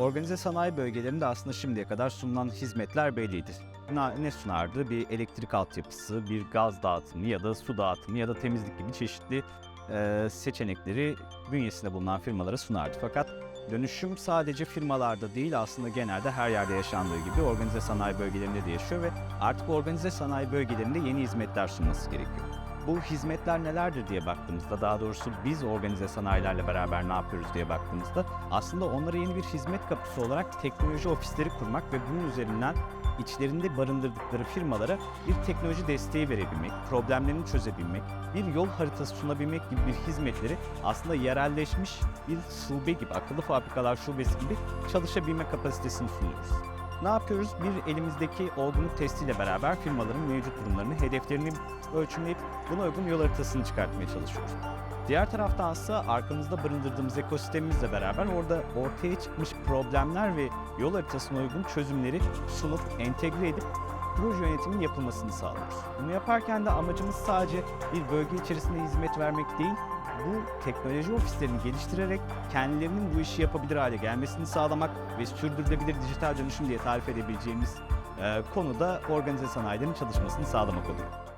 Organize sanayi bölgelerinde aslında şimdiye kadar sunulan hizmetler belliydi. Ne sunardı? Bir elektrik altyapısı, bir gaz dağıtımı ya da su dağıtımı ya da temizlik gibi çeşitli e, seçenekleri bünyesinde bulunan firmalara sunardı. Fakat dönüşüm sadece firmalarda değil aslında genelde her yerde yaşandığı gibi organize sanayi bölgelerinde de yaşıyor ve artık organize sanayi bölgelerinde yeni hizmetler sunması gerekiyor. Bu hizmetler nelerdir diye baktığımızda, daha doğrusu biz organize sanayilerle beraber ne yapıyoruz diye baktığımızda aslında onlara yeni bir hizmet kapısı olarak teknoloji ofisleri kurmak ve bunun üzerinden içlerinde barındırdıkları firmalara bir teknoloji desteği verebilmek, problemlerini çözebilmek, bir yol haritası sunabilmek gibi bir hizmetleri aslında yerelleşmiş bir şube gibi, akıllı fabrikalar şubesi gibi çalışabilme kapasitesini sunuyoruz. Ne yapıyoruz? Bir elimizdeki olgunluk testiyle beraber firmaların mevcut durumlarını, hedeflerini ölçümleyip buna uygun yol haritasını çıkartmaya çalışıyoruz. Diğer taraftan ise arkamızda barındırdığımız ekosistemimizle beraber orada ortaya çıkmış problemler ve yol haritasına uygun çözümleri sunup entegre edip proje yönetiminin yapılmasını sağlıyoruz. Bunu yaparken de amacımız sadece bir bölge içerisinde hizmet vermek değil, bu teknoloji ofislerini geliştirerek kendilerinin bu işi yapabilir hale gelmesini sağlamak ve sürdürülebilir dijital dönüşüm diye tarif edebileceğimiz e, konuda organize sanayilerin çalışmasını sağlamak oluyor.